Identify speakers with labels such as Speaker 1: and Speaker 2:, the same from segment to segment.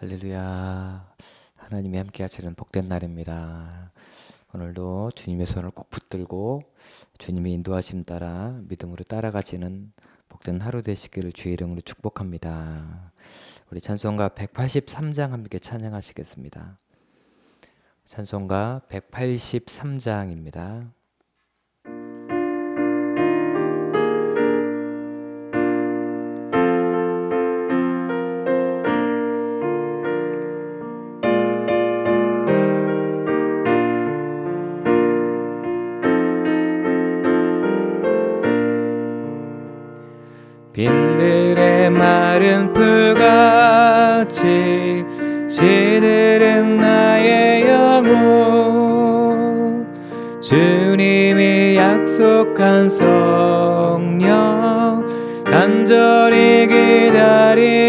Speaker 1: 할렐루야. 하나님이 함께 하시는 복된 날입니다. 오늘도 주님의 손을 꼭 붙들고 주님의 인도하심 따라 믿음으로 따라가시는 복된 하루 되시기를 주의 이름으로 축복합니다. 우리 찬송가 183장 함께 찬양하시겠습니다. 찬송가 183장입니다. 같이 시들은 나의 영혼. 주님이 약속한 성령 간절히 기다리네.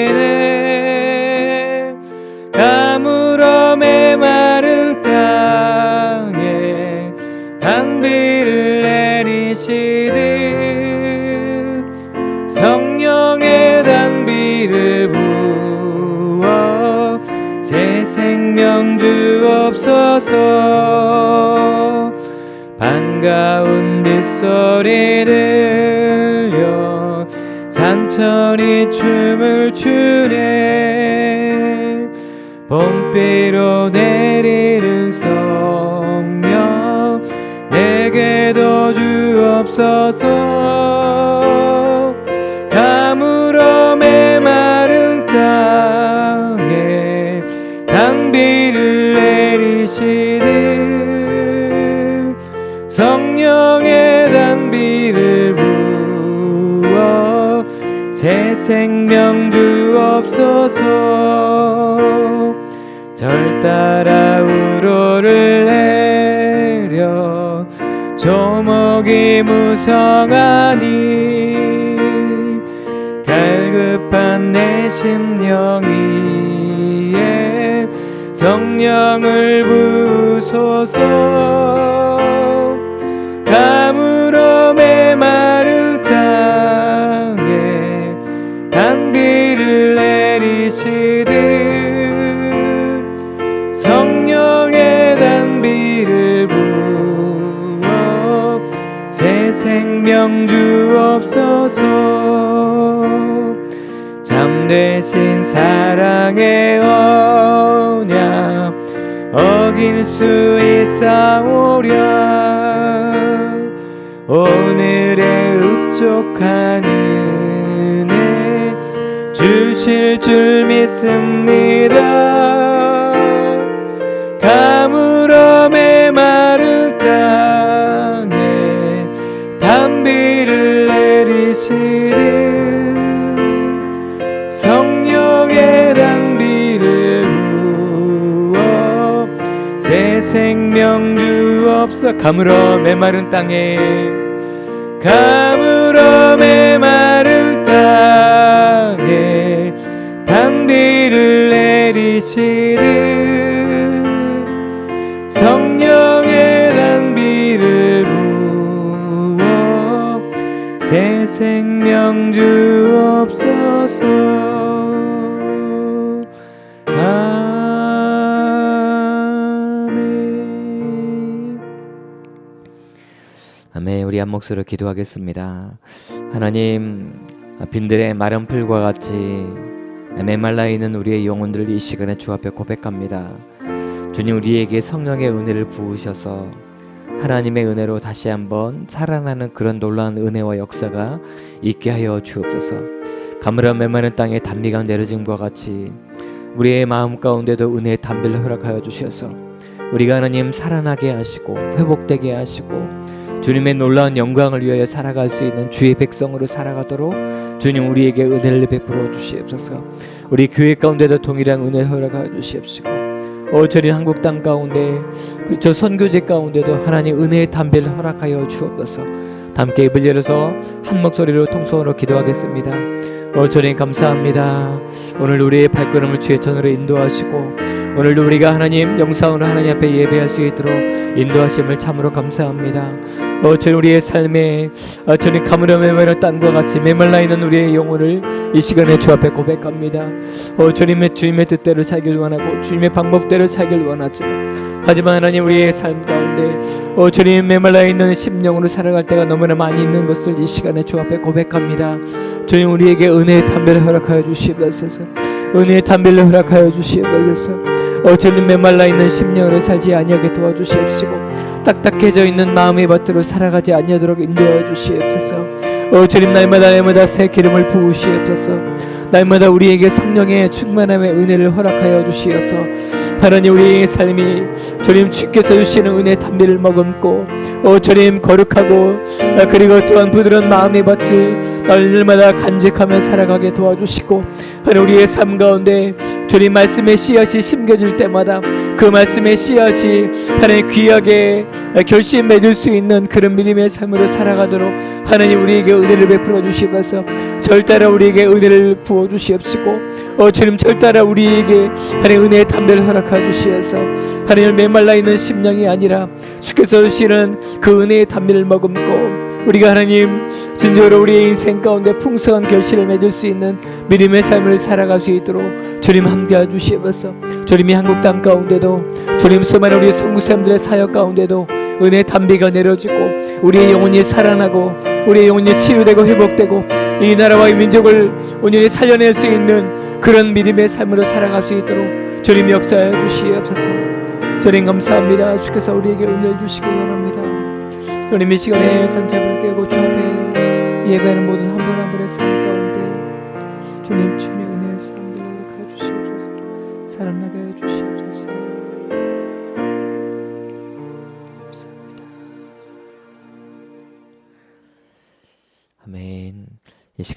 Speaker 1: 가물어 메마른 땅에 단비를 내리시 주옵소서 반가운 빗소리 들려 산천이 춤을 추네. 봄비로 내리는 성령 내게도 주옵소서 생명 주옵소서 절 따라 우로를 내려. 조목이 무성하니 갈급한 내 심령 위에 성령을 부소서 주옵소서. 잠되신 사랑의 언약 어길 수 있사오랴. 오늘의 흡족한 은혜 주실 줄 믿습니다 주옵소 가물어 메마른 땅에. 가물어 메마른 땅에 단비를 내리시듯 성령의 단비를 부어 새 생명 주옵소서 아멘. 우리 한 목소리로 기도하겠습니다. 하나님 빈들의 마른 풀과 같이 메말라 있는 우리의 영혼들을 이 시간에 주 앞에 고백합니다. 주님 우리에게 성령의 은혜를 부으셔서 하나님의 은혜로 다시 한번 살아나는 그런 놀라운 은혜와 역사가 있게 하여 주옵소서. 가물어 메마른 땅에 단비가 내려짐과 같이 우리의 마음 가운데도 은혜의 단비를 허락하여 주셔서 우리가 하나님 살아나게 하시고 회복되게 하시고 주님의 놀라운 영광을 위하여 살아갈 수 있는 주의 백성으로 살아가도록 주님 우리에게 은혜를 베풀어 주시옵소서. 우리 교회 가운데도 동일한 은혜 허락하여 주시옵시고 오철인 한국 땅 가운데 그저 선교제 가운데도 하나님 은혜의 담배를 허락하여 주옵소서. 함께 입을 열어서 한 목소리로 통성으로 기도하겠습니다. 오철인 감사합니다. 오늘 우리의 발걸음을 주의 전으로 인도하시고 오늘도 우리가 하나님 영상으로 하나님 앞에 예배할 수 있도록 인도하심을 참으로 감사합니다. 어, 주님 우리의 삶에 어, 주님 가물어 메마른 땅과 같이 메말라 있는 우리의 영혼을 이 시간에 주 앞에 고백합니다. 어, 주님의 주님의 뜻대로 살길 원하고 주님의 방법대로 살길 원하지만 하지만 하나님 우리의 삶 가운데 어, 주님 메말라 있는 심령으로 살아갈 때가 너무나 많이 있는 것을 이 시간에 주 앞에 고백합니다. 주님 우리에게 은혜의 담배를 허락하여 주시옵소서. 은혜의 담배를 허락하여 주시옵소서. 어, 주님 메말라 있는 심령으로 살지 아니하게 도와주시옵시고 딱딱해져 있는 마음의 밭으로 살아가지 아니하도록 인도하여 주시옵소서. 어, 주님 날마다 날마다 새 기름을 부으시옵소서. 날마다 우리에게 성령의 충만함의 은혜를 허락하여 주시어서 하나님 우리의 삶이 주님 주께서 주시는 은혜 담비를 머금고 어, 주님 거룩하고 아, 그리고 또한 부드러운 마음의 밭을 날마다 간직하며 살아가게 도와주시고 하나님 우리의 삶 가운데 주님 말씀의 씨앗이 심겨질 때마다 그 말씀의 씨앗이 하나님 귀하게 결심 맺을 수 있는 그런 믿음의 삶으로 살아가도록 하나님 우리에게 은혜를 베풀어 주시면서. 절대로 우리에게 은혜를 부어 주시옵시고 어 주님 절대로 우리에게 하나님 은혜의 담배를 허락하여 주시어서 하나님 메말라 있는 심령이 아니라 주께서 주시는 그 은혜의 담배를 머금고 우리가 하나님 진정으로 우리의 인생 가운데 풍성한 결실을 맺을 수 있는 믿음의 삶을 살아갈 수 있도록 주님 함께해 주시옵소서. 주님이 한국 땅 가운데도 주님 수많은 우리 선구사님들의 사역 가운데도 은혜의 담비가 내려지고 우리의 영혼이 살아나고 우리의 영혼이 치유되고 회복되고 이 나라와 이 민족을 온전히 살려낼 수 있는 그런 믿음의 삶으로 살아갈 수 있도록 주님 역사해 주시옵소서. 주님 감사합니다. 주께서 우리에게 은혜를 주시기 원합니다. 주님 이 시간에 산잡을 깨고 주 앞에 예배하는 모든 한 분 한 분의 삶 가운데 주님 주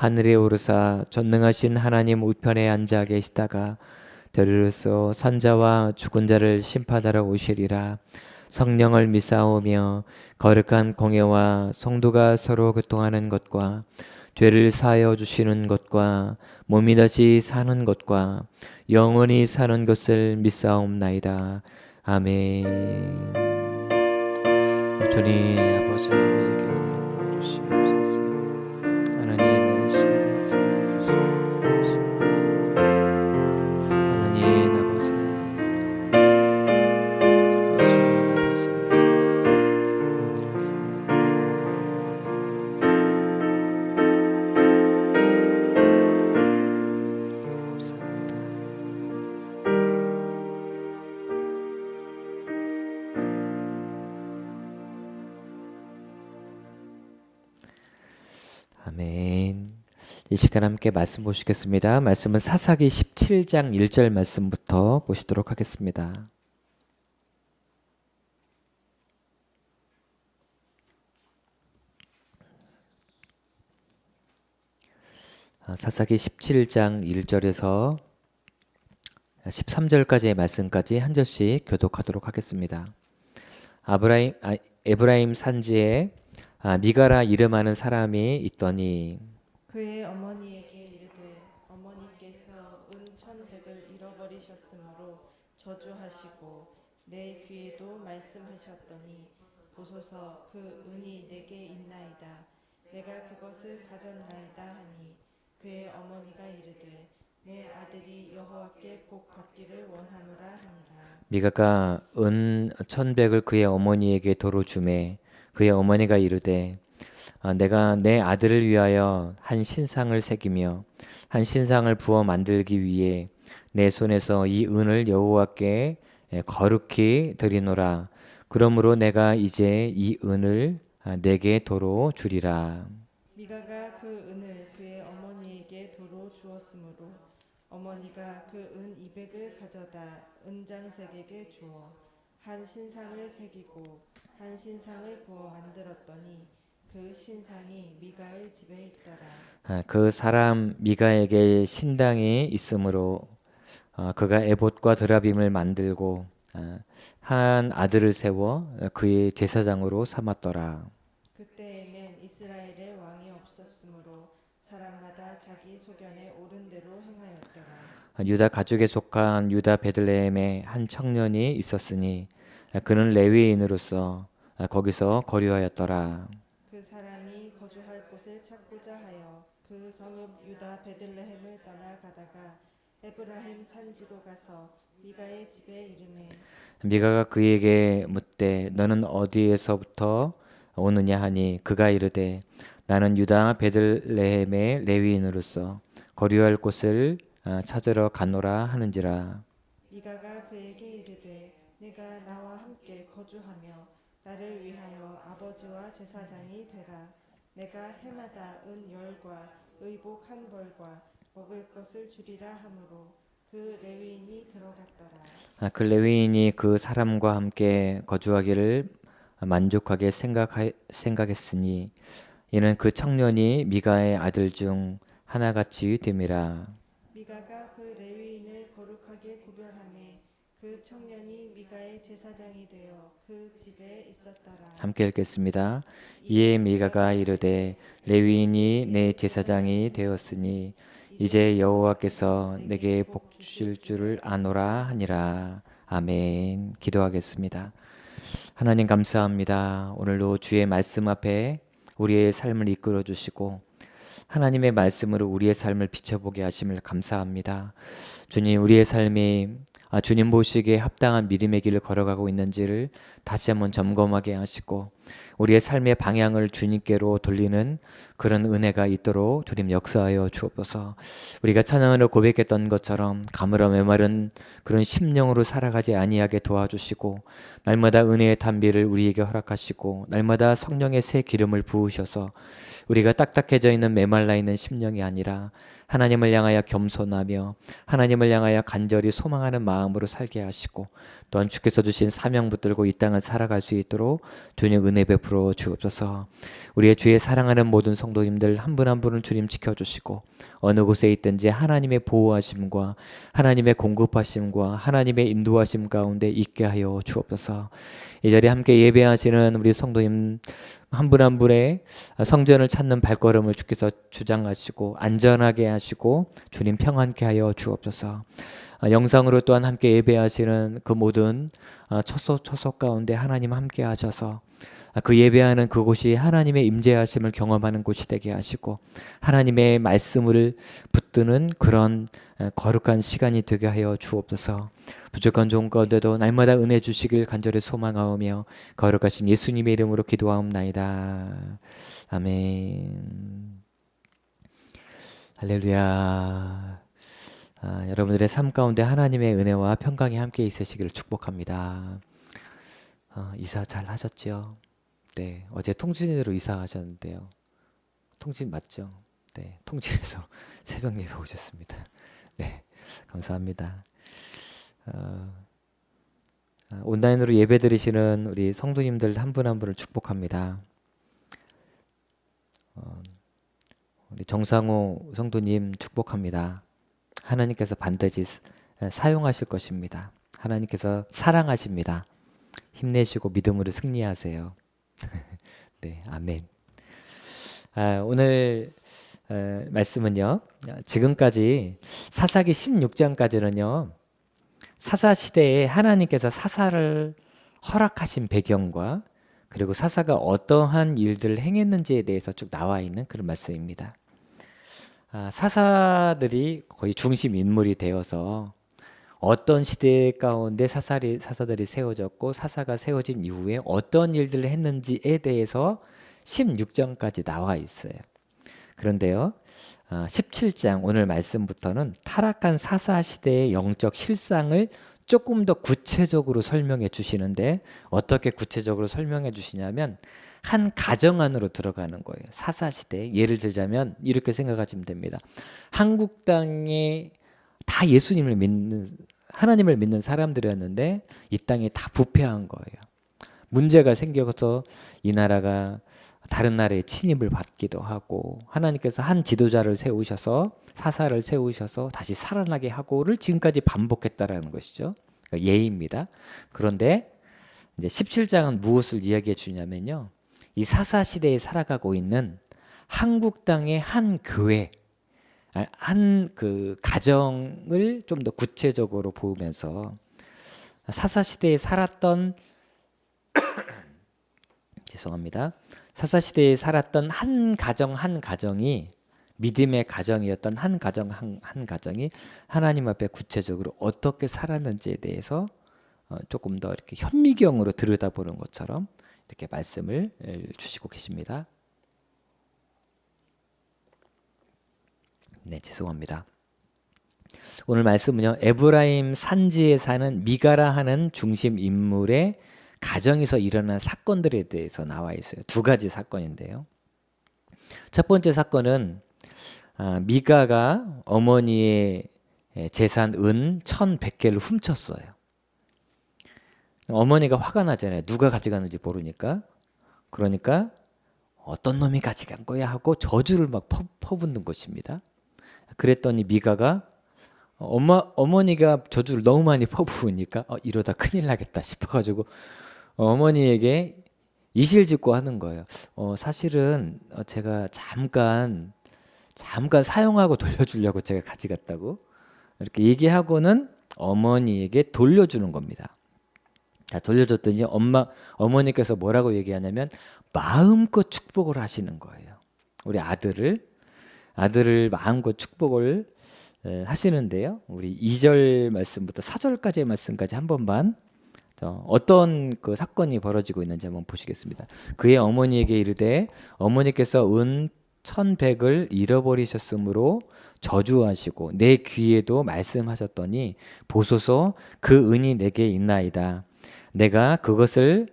Speaker 1: 하늘에 오르사 전능하신 하나님 우편에 앉아 계시다가 들으로서 산자와 죽은 자를 심판하러 오시리라. 성령을 믿사오며 거룩한 공예와 성도가 서로 교통하는 것과 죄를 사하여 주시는 것과 몸이 다시 사는 것과 영원히 사는 것을 믿사옵나이다. 아멘. 주님 아버지 우리에게 은혜를 부어주시옵소서 아멘. 이 시간 함께 말씀 보시겠습니다. 말씀은 사사기 17장 1절 말씀부터 보시도록 하겠습니다. 아, 사사기 17장 1절에서 13절까지의 말씀까지 한 절씩 교독하도록 하겠습니다. 아브라임 아, 에브라임 산지에 아, 미가라 이름하는 사람이 있더니
Speaker 2: 그의 어머니에게 이르되 어머니께서 은 천백을 잃어버리셨으므로 저주하시고 내 귀에도 말씀하셨더니 보소서 그 은이 내게 있나이다. 내가 그것을 가졌나이다 하니 그의 어머니가 이르되 내 아들이 여호와께 복 받기를 원하노라 하니라.
Speaker 1: 미가가 은 천백을 그의 어머니에게 도로 주매 그의 어머니가 이르되 아, 내가 내 아들을 위하여 한 신상을 새기며 한 신상을 부어 만들기 위해 내 손에서 이 은을 여호와께 에, 거룩히 드리노라. 그러므로 내가 이제 이 은을 아, 내게 도로 주리라.
Speaker 2: 미가가 그 은을 그의 어머니에게 도로 주었으므로 어머니가 그은 이백을 가져다 은장색에게 주어 한 신상을 새기고 한 신상을 부어 만들었더니 그 신상이 미가의 집에 있더라.
Speaker 1: 아, 그 사람 미가에게 신당이 있으므로 어, 그가 에봇과 드라빔을 만들고 아, 한 아들을 세워 그의 제사장으로 삼았더라.
Speaker 2: 그때에는 이스라엘에 왕이 없었으므로 사람마다 자기 소견에 옳은 대로 행하였더라.
Speaker 1: 아, 유다 가족에 속한 유다 베들레헴에 한 청년이 있었으니 아, 그는 레위인으로서 아, 거기서 거류하였더라.
Speaker 2: 그 사람이 거주할 곳을 찾고자 하여 그 성읍 유다 베들레헴을 떠나가다가 에브라임 산지로 가서 미가의 집에 이름에
Speaker 1: 미가가 그에게 묻되 너는 어디에서부터 오느냐 하니 그가 이르되 나는 유다 베들레헴의 레위인으로서 거류할 곳을 아, 찾으러 가노라 하는지라.
Speaker 2: 미가가 그에게 이르되 내가 나와 함께 거주하며 나를 위하여 아버지와 제사장이 되라. 내가 해마다 은 열과 의복 한 벌과 먹을 것을 주리라 하므로 그 레위인이 들어갔더라.
Speaker 1: 아, 그 레위인이 그 사람과 함께 거주하기를 만족하게 생각하, 생각했으니 이는 그 청년이 미가의 아들 중 하나같이 됨이라
Speaker 2: 그 청년이 미가의 제사장이 되어 그 집에 있었더라
Speaker 1: 함께 읽겠습니다. 이에 미가가 이르되 레위인이 내 제사장이 되었으니 이제 여호와께서 내게 복 주실 줄을 아노라 하니라. 아멘. 기도하겠습니다. 하나님 감사합니다. 오늘도 주의 말씀 앞에 우리의 삶을 이끌어 주시고 하나님의 말씀으로 우리의 삶을 비춰보게 하심을 감사합니다. 주님, 우리의 삶이 아, 주님 보시기에 합당한 믿음의 길을 걸어가고 있는지를 다시 한번 점검하게 하시고 우리의 삶의 방향을 주님께로 돌리는 그런 은혜가 있도록 주님 역사하여 주옵소서. 우리가 찬양으로 고백했던 것처럼 가물어 메마른 그런 심령으로 살아가지 아니하게 도와주시고 날마다 은혜의 담비를 우리에게 허락하시고 날마다 성령의 새 기름을 부으셔서 우리가 딱딱해져 있는 메말라 있는 심령이 아니라 하나님을 향하여 겸손하며 하나님을 향하여 간절히 소망하는 마음으로 살게 하시고 또한 주께서 주신 사명 붙들고 이 땅을 살아갈 수 있도록 주님 은혜 베풀어 주옵소서. 우리의 주의 사랑하는 모든 성도님들 한 분 한 분을 주님 지켜주시고 어느 곳에 있든지 하나님의 보호하심과 하나님의 공급하심과 하나님의 인도하심 가운데 있게 하여 주옵소서. 이 자리에 함께 예배하시는 우리 성도님 한분한 분의 성전을 찾는 발걸음을 주께서 주장하시고 안전하게 하시고 주님 평안케 하여 주옵소서. 아, 영상으로 또한 함께 예배하시는 그 모든 아, 초속 초속 가운데 하나님 함께 하셔서 아, 그 예배하는 그곳이 하나님의 임재하심을 경험하는 곳이 되게 하시고 하나님의 말씀을 붙드는 그런 아, 거룩한 시간이 되게 하여 주옵소서. 부족한 좋은 가운데도 날마다 은혜 주시길 간절히 소망하오며 거룩하신 예수님의 이름으로 기도하옵나이다. 아멘. 할렐루야. 아, 여러분들의 삶 가운데 하나님의 은혜와 평강이 함께 있으시기를 축복합니다. 어, 이사 잘 하셨죠? 네, 어제 통진으로 이사하셨는데요. 통진 맞죠? 네, 통진에서 새벽 예배 오셨습니다. 네, 감사합니다. 어, 아, 온라인으로 예배 드리시는 우리 성도님들 한분한 분을 축복합니다. 어, 우리 정상호 성도님 축복합니다. 하나님께서 반드시 사용하실 것입니다. 하나님께서 사랑하십니다. 힘내시고 믿음으로 승리하세요. 네, 아멘. 아, 오늘 어, 말씀은요. 지금까지 사사기 16장까지는요. 사사 시대에 하나님께서 사사를 허락하신 배경과 그리고 사사가 어떠한 일들을 행했는지에 대해서 쭉 나와 있는 그런 말씀입니다. 아, 사사들이 거의 중심 인물이 되어서 어떤 시대 가운데 사사리, 사사들이 세워졌고 사사가 세워진 이후에 어떤 일들을 했는지에 대해서 16장까지 나와 있어요. 그런데요, 아, 17장 오늘 말씀부터는 타락한 사사 시대의 영적 실상을 조금 더 구체적으로 설명해 주시는데 어떻게 구체적으로 설명해 주시냐면 한 가정 안으로 들어가는 거예요. 사사 시대 예를 들자면 이렇게 생각하시면 됩니다. 한국 땅에 다 예수님을 믿는 하나님을 믿는 사람들이었는데 이 땅이 다 부패한 거예요. 문제가 생겨서 이 나라가 다른 나라의 침입을 받기도 하고 하나님께서 한 지도자를 세우셔서 사사를 세우셔서 다시 살아나게 하고를 지금까지 반복했다라는 것이죠. 그러니까 예입니다. 그런데 이제 17장은 무엇을 이야기해 주냐면요. 이 사사 시대에 살아가고 있는 한국 땅의 한 교회 한 그 가정을 좀 더 구체적으로 보면서 사사 시대에 살았던 죄송합니다. 사사 시대에 살았던 한 가정 한 가정이 믿음의 가정이었던 한 가정 한, 한 가정이 하나님 앞에 구체적으로 어떻게 살았는지에 대해서 어, 조금 더 이렇게 현미경으로 들여다보는 것처럼 이렇게 말씀을 에, 주시고 계십니다. 네, 죄송합니다. 오늘 말씀은요. 에브라임 산지에 사는 미가라 하는 중심 인물의 가정에서 일어난 사건들에 대해서 나와 있어요. 두 가지 사건인데요. 첫 번째 사건은 아, 미가가 어머니의 재산 은 1100개를 훔쳤어요. 어머니가 화가 나잖아요. 누가 가져갔는지 모르니까. 그러니까 어떤 놈이 가져간 거야 하고 저주를 막 퍼, 퍼붓는 것입니다. 그랬더니 미가가 엄마 어머니가 저주를 너무 많이 퍼부으니까 어, 이러다 큰일 나겠다 싶어가지고 어머니에게 이실직고 하는 거예요. 어, 사실은 어, 제가 잠깐 잠깐 사용하고 돌려주려고 제가 가져갔다고 이렇게 얘기하고는 어머니에게 돌려주는 겁니다. 자 돌려줬더니 엄마 어머니께서 뭐라고 얘기하냐면 마음껏 축복을 하시는 거예요. 우리 아들을 아들을 마음껏 축복을 에, 하시는데요. 우리 2절 말씀부터 4절까지의 말씀까지 한 번만 어, 어떤 그 사건이 벌어지고 있는지 한번 보시겠습니다. 그의 어머니에게 이르되 어머니께서 은 천백을 잃어버리셨으므로 저주하시고 내 귀에도 말씀하셨더니 보소서 그 은이 내게 있나이다. 내가 그것을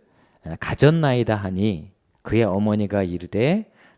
Speaker 1: 가졌나이다 하니 그의 어머니가 이르되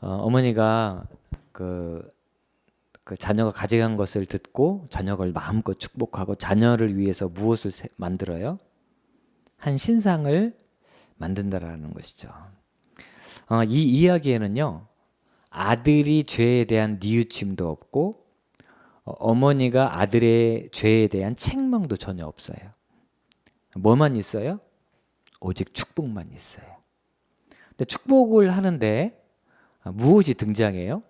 Speaker 1: 어, 머니가그, 그 자녀가 가져간 것을 듣고 자녀를 마음껏 축복하고 자녀를 위해서 무엇을 세- 만들어요? 한 신상을 만든다라는 것이죠. 어, 이 이야기에는요, 아들이 죄에 대한 뉘우침도 없고 어, 어머니가 아들의 죄에 대한 책망도 전혀 없어요. 뭐만 있어요? 오직 축복만 있어요. 근데 축복을 하는데 아, 무엇이 등장해요?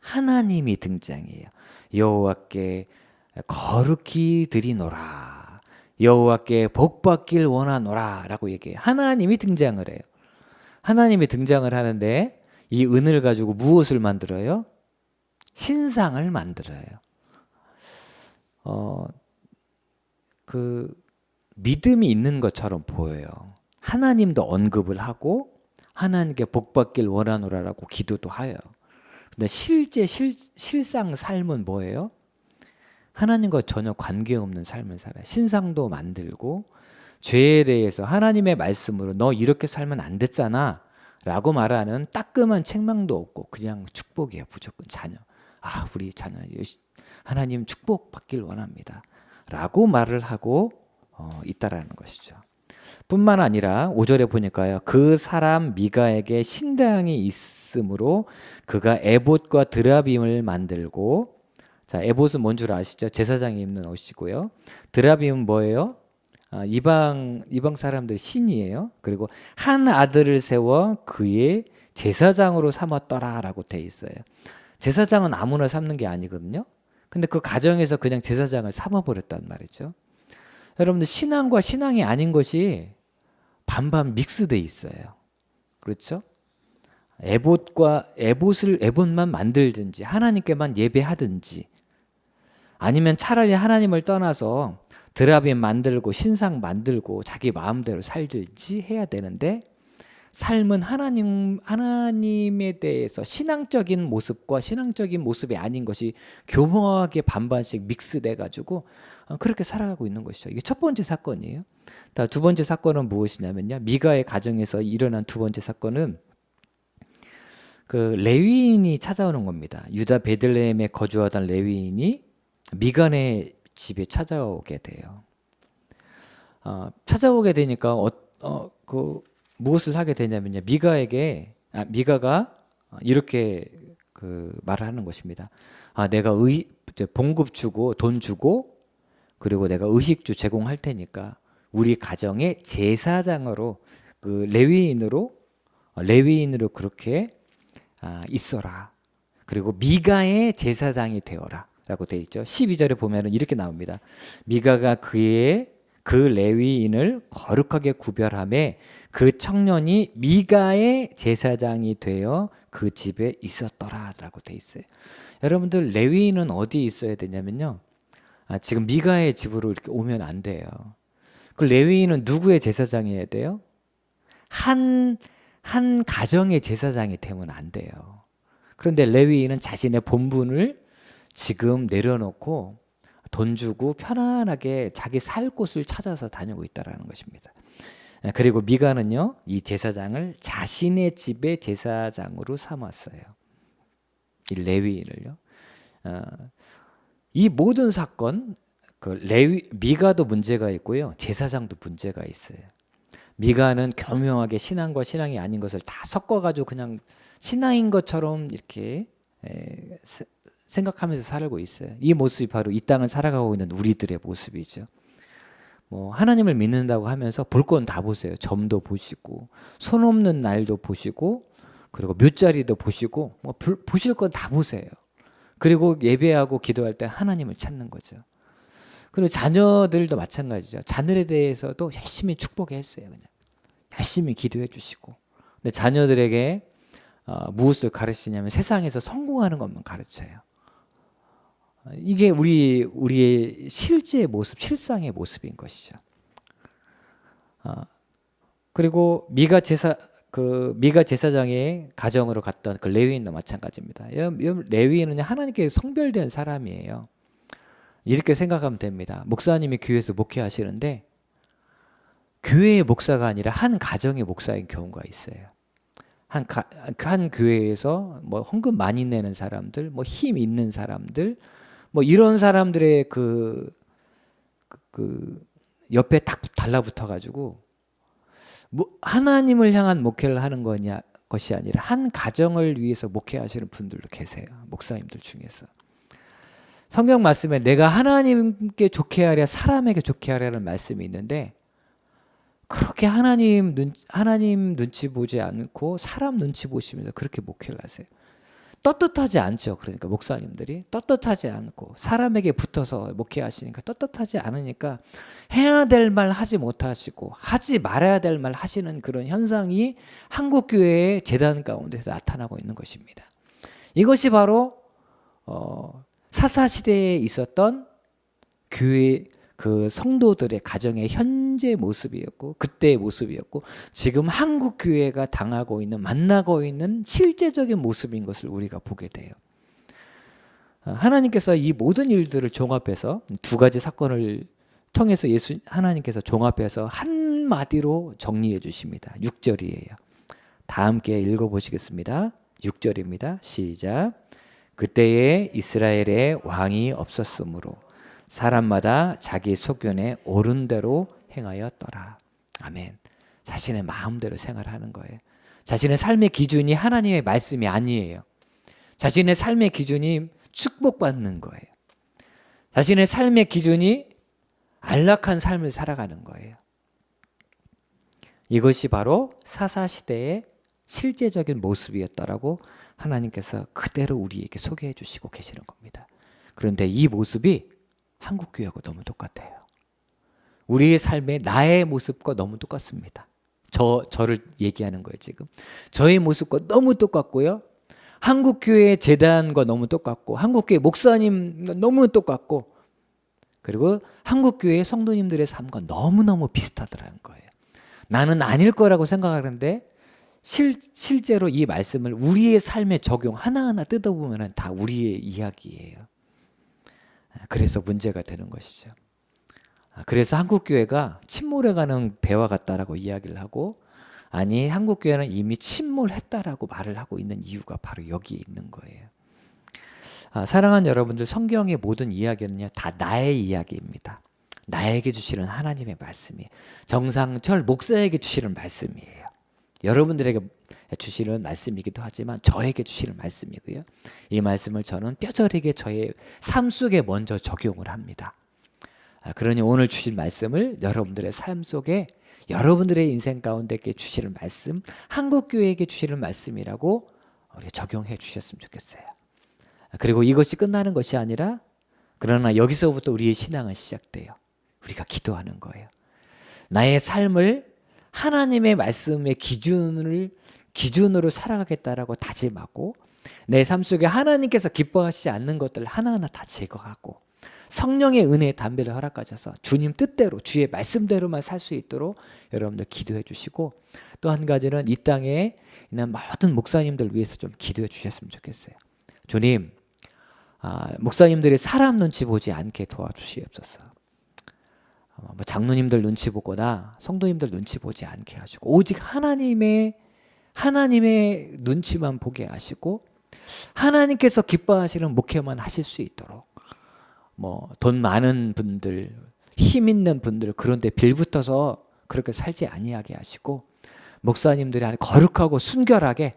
Speaker 1: 하나님이 등장해요. 여호와께 거룩히 드리노라. 여호와께 복 받길 원하노라 라고 얘기해요. 하나님이 등장을 해요. 하나님이 등장을 하는데 이 은을 가지고 무엇을 만들어요? 신상을 만들어요. 어, 그 믿음이 있는 것처럼 보여요. 하나님도 언급을 하고 하나님께 복 받길 원하노라라고 기도도 하여. 근데 실제 실, 실상 삶은 뭐예요? 하나님과 전혀 관계없는 삶을 살아요. 신상도 만들고 죄에 대해서 하나님의 말씀으로 너 이렇게 살면 안 됐잖아 라고 말하는 따끔한 책망도 없고 그냥 축복이에요. 무조건 자녀. 아 우리 자녀 하나님 축복 받길 원합니다. 라고 말을 하고 어, 있다라는 것이죠. 뿐만 아니라 5절에 보니까요. 그 사람 미가에게 신당이 있으므로 그가 에봇과 드라빔을 만들고 자, 에봇은 뭔 줄 아시죠? 제사장이 입는 옷이고요. 드라빔은 뭐예요? 아, 이방 이방 사람들 신이에요. 그리고 한 아들을 세워 그의 제사장으로 삼았더라라고 돼 있어요. 제사장은 아무나 삼는 게 아니거든요. 근데 그 가정에서 그냥 제사장을 삼아 버렸단 말이죠. 여러분들 신앙과 신앙이 아닌 것이 반반 믹스돼 있어요. 그렇죠? 에봇과 에봇을 에봇만 만들든지 하나님께만 예배하든지 아니면 차라리 하나님을 떠나서 드라빈 만들고 신상 만들고 자기 마음대로 살지 해야 되는데 삶은 하나님 하나님에 대해서 신앙적인 모습과 신앙적인 모습이 아닌 것이 교묘하게 반반씩 믹스돼 가지고 어, 그렇게 살아가고 있는 것이죠. 이게 첫 번째 사건이에요. 다두 번째 사건은 무엇이냐면요. 미가의 가정에서 일어난 두 번째 사건은 그 레위인이 찾아오는 겁니다. 유다 베들레헴에 거주하던 레위인이 미간의 집에 찾아오게 돼요. 어, 찾아오게 되니까 어, 어, 그 무엇을 하게 되냐면요. 미가에게 아, 미가가 이렇게 그 말을 하는 것입니다. 아, 내가 의 봉급 주고 돈 주고 그리고 내가 의식주 제공할 테니까 우리 가정의 제사장으로 그 레위인으로 어, 레위인으로 그렇게 아, 있어라. 그리고 미가의 제사장이 되어라 라고 되어 있죠. 12절에 보면은 이렇게 나옵니다. 미가가 그의 그 레위인을 거룩하게 구별함에 그 청년이 미가의 제사장이 되어 그 집에 있었더라라고 돼 있어요. 여러분들 레위인은 어디 있어야 되냐면요. 아, 지금 미가의 집으로 이렇게 오면 안 돼요. 그 레위인은 누구의 제사장이어야 돼요? 한, 한 가정의 제사장이 되면 안 돼요. 그런데 레위인은 자신의 본분을 지금 내려놓고 돈 주고 편안하게 자기 살 곳을 찾아서 다니고 있다라는 것입니다. 예, 그리고 미가는요, 이 제사장을 자신의 집의 제사장으로 삼았어요. 이 레위인을요. 어, 이 모든 사건, 그 레위 미가도 문제가 있고요, 제사장도 문제가 있어요. 미가는 교묘하게 신앙과 신앙이 아닌 것을 다 섞어 가지고 그냥 신앙인 것처럼 이렇게 에, 세- 생각하면서 살고 있어요. 이 모습이 바로 이 땅을 살아가고 있는 우리들의 모습이죠. 뭐 하나님을 믿는다고 하면서 볼 건 다 보세요. 점도 보시고 손 없는 날도 보시고 그리고 묘자리도 보시고 뭐 볼- 보실 건 다 보세요. 그리고 예배하고 기도할 때 하나님을 찾는 거죠. 그리고 자녀들도 마찬가지죠. 자녀에 대해서도 열심히 축복했어요. 그냥 열심히 기도해 주시고. 근데 자녀들에게 어, 무엇을 가르치냐면 세상에서 성공하는 것만 가르쳐요. 어, 이게 우리 우리의 실제 모습, 실상의 모습인 것이죠. 어, 그리고 미가 제사 그 미가 제사장의 가정으로 갔던 그 레위인도 마찬가지입니다. 레위인은 하나님께 성별된 사람이에요. 이렇게 생각하면 됩니다. 목사님이 교회에서 목회하시는데 교회의 목사가 아니라 한 가정의 목사인 경우가 있어요. 한, 가, 한 교회에서 뭐 헌금 많이 내는 사람들, 뭐 힘 있는 사람들, 뭐 이런 사람들의 그, 그, 그 옆에 딱 달라붙어 가지고 뭐 하나님을 향한 목회를 하는 거냐 것이 아니라 한 가정을 위해서 목회하시는 분들도 계세요. 목사님들 중에서. 성경 말씀에 내가 하나님께 좋게 하랴 사람에게 좋게 하랴는 말씀이 있는데 그렇게 하나님 눈 하나님 눈치 보지 않고 사람 눈치 보시면서 그렇게 목회를 하세요. 떳떳하지 않죠. 그러니까 목사님들이 떳떳하지 않고 사람에게 붙어서 목회하시니까 떳떳하지 않으니까 해야 될 말 하지 못하시고 하지 말아야 될 말 하시는 그런 현상이 한국 교회의 재단 가운데서 나타나고 있는 것입니다. 이것이 바로 어, 사사 시대에 있었던 교회 그 성도들의 가정의 현 재 모습이었고 그때의 모습이었고 지금 한국 교회가 당하고 있는 만나고 있는 실제적인 모습인 것을 우리가 보게 돼요. 어, 하나님께서 이 모든 일들을 종합해서 두 가지 사건을 통해서 예수 하나님께서 종합해서 한 마디로 정리해 주십니다. 6절이에요. 다 함께 읽어 보시겠습니다. 6절입니다. 시작. 그때에 이스라엘에 왕이 없었으므로 사람마다 자기 소견에 옳은 대로 행하였더라. 아멘. 자신의 마음대로 생활하는 거예요. 자신의 삶의 기준이 하나님의 말씀이 아니에요. 자신의 삶의 기준이 축복받는 거예요. 자신의 삶의 기준이 안락한 삶을 살아가는 거예요. 이것이 바로 사사 시대의 실제적인 모습이었다라고 하나님께서 그대로 우리에게 소개해 주시고 계시는 겁니다. 그런데 이 모습이 한국 교회하고 너무 똑같아요. 우리의 삶의 나의 모습과 너무 똑같습니다. 저 저를 얘기하는 거예요, 지금. 저의 모습과 너무 똑같고요. 한국 교회 재단과 너무 똑같고 한국 교회 목사님 너무 똑같고 그리고 한국 교회 성도님들의 삶과 너무너무 비슷하더라는 거예요. 나는 아닐 거라고 생각하는데 실, 실제로 이 말씀을 우리의 삶에 적용 하나하나 뜯어보면 다 우리의 이야기예요. 그래서 문제가 되는 것이죠. 그래서 한국 교회가 침몰해가는 배와 같다라고 이야기를 하고 아니 한국 교회는 이미 침몰했다라고 말을 하고 있는 이유가 바로 여기에 있는 거예요. 아, 사랑하는 여러분들 성경의 모든 이야기는요 다 나의 이야기입니다. 나에게 주시는 하나님의 말씀이 정상철 목사에게 주시는 말씀이에요. 여러분들에게 주시는 말씀이기도 하지만 저에게 주시는 말씀이고요. 이 말씀을 저는 뼈저리게 저의 삶 속에 먼저 적용을 합니다. 아, 그러니 오늘 주신 말씀을 여러분들의 삶 속에 여러분들의 인생 가운데께 주시는 말씀, 한국 교회에게 주시는 말씀이라고 우리 적용해 주셨으면 좋겠어요. 아, 그리고 이것이 끝나는 것이 아니라 그러나 여기서부터 우리의 신앙은 시작돼요. 우리가 기도하는 거예요. 나의 삶을 하나님의 말씀의 기준을 기준으로 살아가겠다라고 다짐하고 내 삶 속에 하나님께서 기뻐하시지 않는 것들을 하나하나 다 제거하고 성령의 은혜의 담배를 허락하셔서 주님 뜻대로 주의 말씀대로만 살 수 있도록 여러분들 기도해 주시고 또 한 가지는 이 땅에 있는 모든 목사님들 위해서 좀 기도해 주셨으면 좋겠어요. 주님, 아, 목사님들이 사람 눈치 보지 않게 도와주시옵소서. 어, 뭐 장로님들 눈치 보거나 성도님들 눈치 보지 않게 하시고 오직 하나님의 하나님의 눈치만 보게 하시고 하나님께서 기뻐하시는 목회만 하실 수 있도록 뭐 돈 많은 분들 힘 있는 분들 그런데 빌붙어서 그렇게 살지 아니하게 하시고 목사님들이 아니 거룩하고 순결하게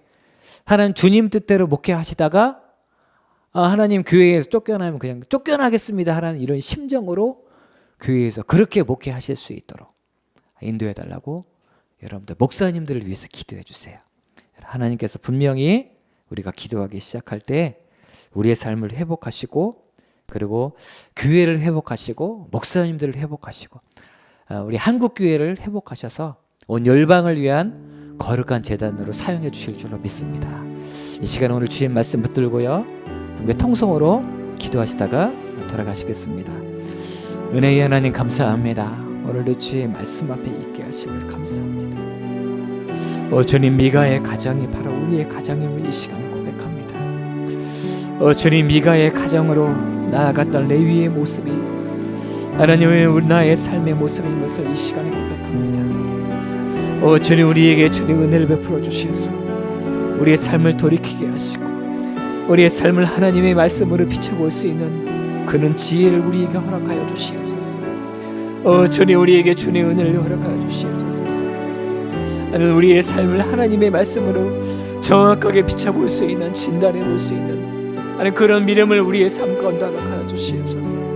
Speaker 1: 하나님 주님 뜻대로 목회하시다가 아, 하나님 교회에서 쫓겨나면 그냥 쫓겨나겠습니다 하는 이런 심정으로 교회에서 그렇게 목회하실 수 있도록 인도해 달라고 여러분들 목사님들을 위해서 기도해 주세요. 하나님께서 분명히 우리가 기도하기 시작할 때 우리의 삶을 회복하시고 그리고 교회를 회복하시고 목사님들을 회복하시고 아, 우리 한국 교회를 회복하셔서 온 열방을 위한 거룩한 재단으로 사용해 주실 줄로 믿습니다. 이 시간 오늘 주신 말씀 붙들고요. 통성으로 기도하시다가 돌아가시겠습니다. 은혜의 하나님 감사합니다. 오늘도 주의 말씀 앞에 있게 하심을 감사합니다. 오 주님 미가의 가정이 바로 우리의 가정임을 이 시간에 고백합니다. 오 주님 미가의 가정으로 나아갔던 레위의 모습이 하나님의 나의 삶의 모습인 것을 이 시간에 고백합니다. 오 주님 우리에게 주님 은혜를 베풀어 주시옵소서. 우리의 삶을 돌이키게 하시고 우리의 삶을 하나님의 말씀으로 비춰볼 수 있는 그는 지혜를 우리에게 허락하여 주시옵소서. 어, 주님 우리에게 주의 은혜를 허락하여 주시옵소서. 하나님 우리의 삶을 하나님의 말씀으로 정확하게 비춰볼 수 있는 진단해 볼 수 있는 하나님 그런 믿음을 우리의 삶 가운데 허락하여 주시옵소서.